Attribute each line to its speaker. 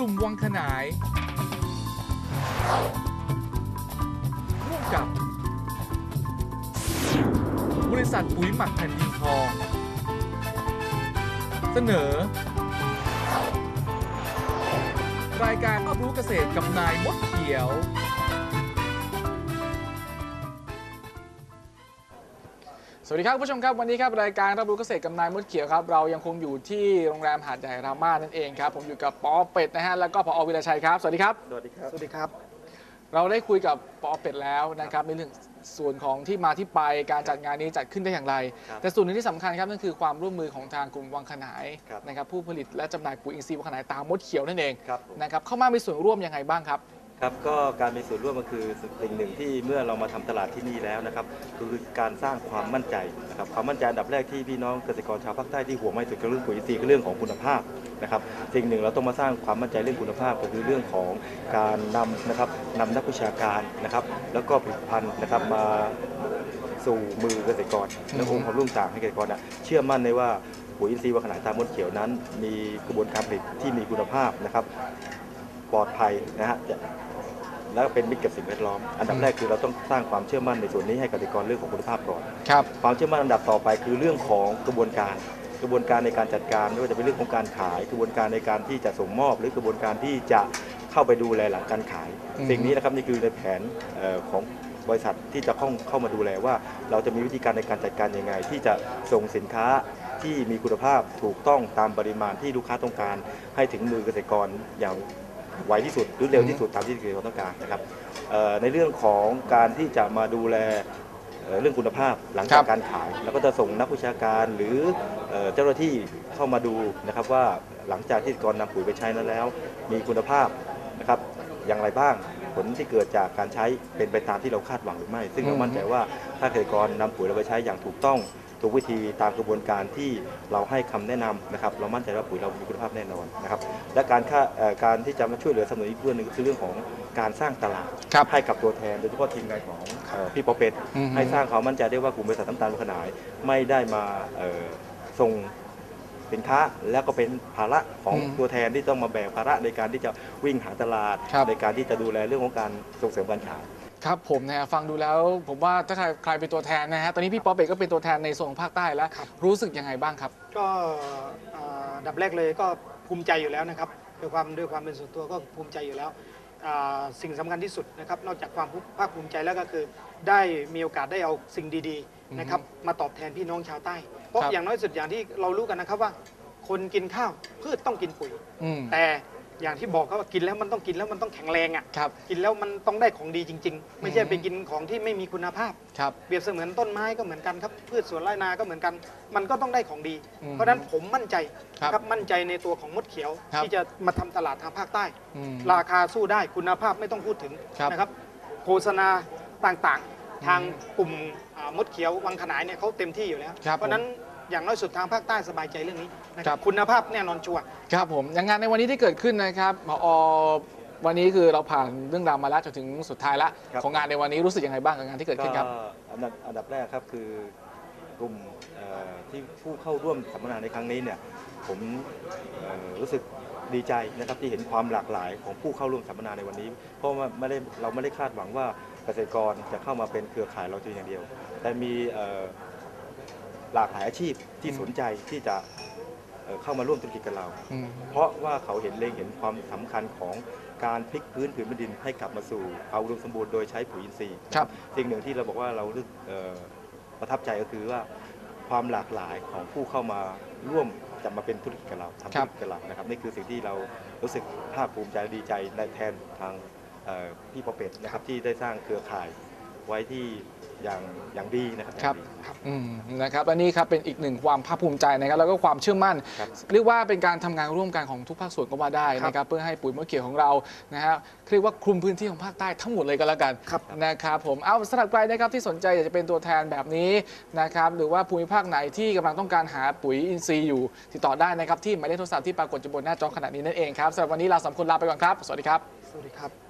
Speaker 1: ลุ่มวังขนาย ร่วมกับบริษัทปุ๋ยหมักแผ่นดินทอง เสนอ รายการรับรู้เกษตรกับนายมดเขียว สวัสดีครับคุณผู้ชมครับวันนี้ครับรายการรับรู้เกษตรกับนายมดเขียวครับเรายังคงอยู่ที่โรงแรมหาดใหญ่รามานั่นเองครับผมอยู่กับปอเป็ดนะฮะแล้วก็พอวิรชัยครับสวัสดีครับ
Speaker 2: สวัสดีครับ
Speaker 3: สวัสดีครับ
Speaker 1: เราได้คุยกับปอเป็ดแล้วนะครับในเรื่องส่วนของที่มาที่ไปการจัดงานนี้จัดขึ้นได้อย่างไร
Speaker 2: ครับ
Speaker 1: แต่ส่วนหนึ่งที่สำคัญครับนั่นคือความร่วมมือของทางกลุ่มวังขนาย
Speaker 2: ครับ
Speaker 1: นะครับผู้ผลิตและจำหน่ายปุ๋ยอินทรีย์วังขนายตามมดเขียวนั่นเอง
Speaker 2: ครับผม
Speaker 1: นะครับเข้ามามีส่วนร่วมยังไงบ้างครับ
Speaker 2: ครับก็การมีส่วนร่วมมันคือสิ่งหนึ่งที่เมื่อเรามาทำตลาดที่นี่แล้วนะครับคือการสร้างความมั่นใจนะครับความมั่นใจอันดับแรกที่พี่น้องเกษตรกรชาวภาคใต้ที่ห่วไม่สุดก็เรื่องปุ๋ยอินทรีย์คือเรื่องของคุณภาพนะครับสิ่งหนึ่งเราต้องมาสร้างความมั่นใจเรื่องคุณภาพก็คือเรื่องของการนำนะครับนำนักวิชาการนะครับ แล้วก็ผลิตภัณฑ์นะครับมาสู่มือเกษตรกรและองค์ความรู้ต่างให้เกษตรกรเชื่อมั่นในว่าปุ๋ยอินทรีย์วังขนายตามมดเขียวนั้น มีกระบวนการผลิตที่มีคุณภาพนะครับปลอดภัยนะฮะจะ แล้วก็เป็นมิตรกับสิ่งแวดล้อม อันดับแรกคือเราต้องสร้างความเชื่อมั่นในส่วนนี้ให้เกษตรกรเรื่องของคุณภาพก่อน
Speaker 1: ครับ
Speaker 2: ความเชื่อมั่นอันดับต่อไปคือเรื่องของกระบวนการ กระบวนการในการจัดการไม่ว่าจะเป็นเรื่องของการขาย กระบวนการในการที่จะส่งมอบ หรือกระบวนการที่จะเข้าไปดูแลหลังการขาย
Speaker 1: อืม
Speaker 2: สิ่งนี้นะครับนี่คือในแผนเอ่อของบริษัทที่จะเข้าเข้ามาดูแลว่า เราจะมีวิธีการในการจัดการยังไง ที่จะส่งสินค้าที่มีคุณภาพถูกต้องตามปริมาณที่ลูกค้าต้องการ ให้ถึงมือเกษตรกรอย่าง ไวที่สุดหรือเร็วที่สุดตามที่เกษตรกรต้องการนะครับเอ่อในเรื่องของการที่จะมาดูแลเอ่อเรื่องคุณภาพหลัง
Speaker 1: ครั
Speaker 2: จาก
Speaker 1: บ
Speaker 2: การขาย แล้วก็จะส่งนักวิชาการหรือเอ่อเจ้าหน้าที่เข้ามาดูนะครับว่าหลังจากที่เกษตรกรนำปุ๋ยไปใช้นั้นแล้ว มีคุณภาพนะครับอย่างไรบ้าง ผลที่เกิดจากการใช้เป็นไปตามที่เราคาดหวังหรือไม่ ซึ่งเรา
Speaker 1: อืม
Speaker 2: มั่นใจว่าถ้าเกษตรกรนำปุ๋ยเราไปใช้อย่างถูกต้องถูกวิธีตามกระบวนการที่เราให้คำแนะนำนะครับ เรามั่นใจว่าปุ๋ยเรามีคุณภาพแน่นอนนะครับและการค่าเอ่อการที่จะมาช่วยเหลือสนับสนุนอีกเรื่องหนึ่งก็คือเรื่องของการสร้างตลาด
Speaker 1: ครับ
Speaker 2: ให้กับตัวแทนโดยเฉพาะทีมงานของเอ่อพี่ปอเป็ด
Speaker 1: อือฮึ
Speaker 2: ให้สร้างความมั่นใจได้ว่ากลุ่มบริษัทน้ำตาลขนายไม่ได้มาเอ่อส่ง สินค้าแล้วก็เป็นภาระของ
Speaker 1: อืม
Speaker 2: ตัวแทนที่ต้องมาแบกภาระในการที่จะวิ่งหาตลาด
Speaker 1: ครับ
Speaker 2: ในการที่จะดูแลเรื่องของการส่งเสริมการขาย
Speaker 1: ครับผมนะฮะฟังดูแล้ว ผมว่าถ้าใครใครเป็นตัวแทนนะฮะตอนนี้พี่ป๊อปเอกก็เป็นตัวแทนในโซนของภาคใต้แล้ว
Speaker 3: ครับ
Speaker 1: รู้สึกยังไงบ้างครับ
Speaker 3: ก็เอ่ออันดับแรกเลยก็ภูมิใจอยู่แล้วนะครับด้วยความด้วยความเป็นส่วนตัวก็ภูมิใจอยู่แล้วอ่าสิ่งสำคัญที่สุดนะครับนอกจากความภาคภูมิใจแล้วก็คือ ได้มีโอกาสได้เอาสิ่งดีๆ นะครับมาตอบแทนพี่น้องชาวใต้ เพราะ
Speaker 1: ครับ
Speaker 3: อย่างน้อยสุดอย่างที่เรารู้กันนะครับว่า คนกินข้าวพืชต้องกินปุ๋ย
Speaker 1: อืม
Speaker 3: แต่อย่างที่บอกก็ว่ากินแล้วมันต้องกินแล้วมันต้องแข็งแรงอะ
Speaker 1: ครับ
Speaker 3: กินแล้วมันต้องได้ของดีจริง ๆ ไม่ใช่
Speaker 1: อืม
Speaker 3: ไปกินของที่ไม่มีคุณภาพ
Speaker 1: ครับ
Speaker 3: เปรียบเสมือนต้นไม้ก็เหมือนกันครับพืชสวนไร่นาก็เหมือนกัน มันก็ต้องได้ของดี
Speaker 1: อืม
Speaker 3: เพราะฉะนั้นผมมั่นใจ
Speaker 1: ครับ
Speaker 3: นะครับมั่นใจในตัวของมดเขียว
Speaker 1: ครับ
Speaker 3: ที่จะมาทำตลาดทางภาคใต้
Speaker 1: อืม
Speaker 3: ราคาสู้ได้คุณภาพไม่ต้องพูดถึง
Speaker 1: ครับ
Speaker 3: นะครับ โฆษณาต่างๆ ทางกลุ่มอ่ามดเขียววังขนายเนี่ยเขาเต็มที่อยู่แล้ว
Speaker 1: ครับ
Speaker 3: เพราะฉะนั้นอย่างน้อยสุดทางภาคใต้สบายใจเรื่องนี้นะค
Speaker 1: ครั
Speaker 3: รับ บคุณภาพแน่นอนชัวร์
Speaker 1: ครับผมอย่างงานในวันนี้ที่เกิดขึ้นนะครับหมอวันนี้คือเราผ่านเรื่องราวมาแล้วจนถึงสุดท้ายละ
Speaker 2: ครับ
Speaker 1: ของงานในวันนี้รู้สึกยังไงบ้างกับงานที่เกิดขึ้นครับ
Speaker 2: อันดับอันดับแรกครับคือกลุ่มเอ่อที่ผู้เข้าร่วมสัมมนาในครั้งนี้เนี่ยผมเอ่อรู้สึก ดีใจนะครับที่เห็นความหลากหลายของผู้เข้าร่วมสัมมนาในวันนี้ เพราะว่าไม่ได้เราไม่ได้คาดหวังว่าเกษตรกรจะเข้ามาเป็นเครือข่ายเราเพียงอย่างเดียว แต่มีเอ่อหลากหลายอาชีพที่
Speaker 1: อืม
Speaker 2: สนใจที่จะเอ่อเข้ามาร่วมธุรกิจกับเรา
Speaker 1: อืม
Speaker 2: เพราะว่าเขาเห็นเล็งเห็นความสำคัญของการพลิกพื้นผืนแผ่นดินให้กลับมาสู่เอาอุดมสมบูรณ์โดยใช้ปุ๋ยอินทรีย์
Speaker 1: ครับ
Speaker 2: สิ่งหนึ่งที่เราบอกว่าเรารู้สึกเอ่อประทับใจก็คือว่า ความหลากหลายของผู้เข้ามาร่วมจะมาเป็นธุรกิจกับเราทำธุรกิจกับเรานะครับนี่คือสิ่งที่เรารู้สึกภาคภูมิใจและดีใจในแทนทางเอ่อพี่ปอเป็ดนะครับที่ได้สร้างเครือข่าย ไว้ที่อย่างอย่างดีนะครับอย่างดี
Speaker 1: อืมนะครับและนี่ครับเป็นอีกหนึ่งความภาคภูมิใจนะครับแล้วก็ความเชื่อมั่น
Speaker 2: ครับ
Speaker 1: เรียกว่าเป็นการทำงานร่วมกันของทุกภาคส่วนก็ว่าได้นะครับเพื่อให้ปุ๋ยมะเขียวของเรานะฮะเรียกว่าคลุมพื้นที่ของภาคใต้ทั้งหมดเลยก็แล้วกัน
Speaker 3: ครับ
Speaker 1: นะครับผมเอาสำหรับใครนะครับที่สนใจอยากจะเป็นตัวแทนแบบนี้นะครับหรือว่าภูมิภาคไหนที่กำลังต้องการหาปุ๋ยอินทรีย์อยู่ติดต่อได้นะครับที่หมายเลขโทรศัพท์ที่ปรากฏอยู่บนหน้าจอขณะนี้นั่นเองครับสำหรับวันนี้เราสามคนลาไปก่อนครับสวัสดีครับ
Speaker 3: สวัสดีครับ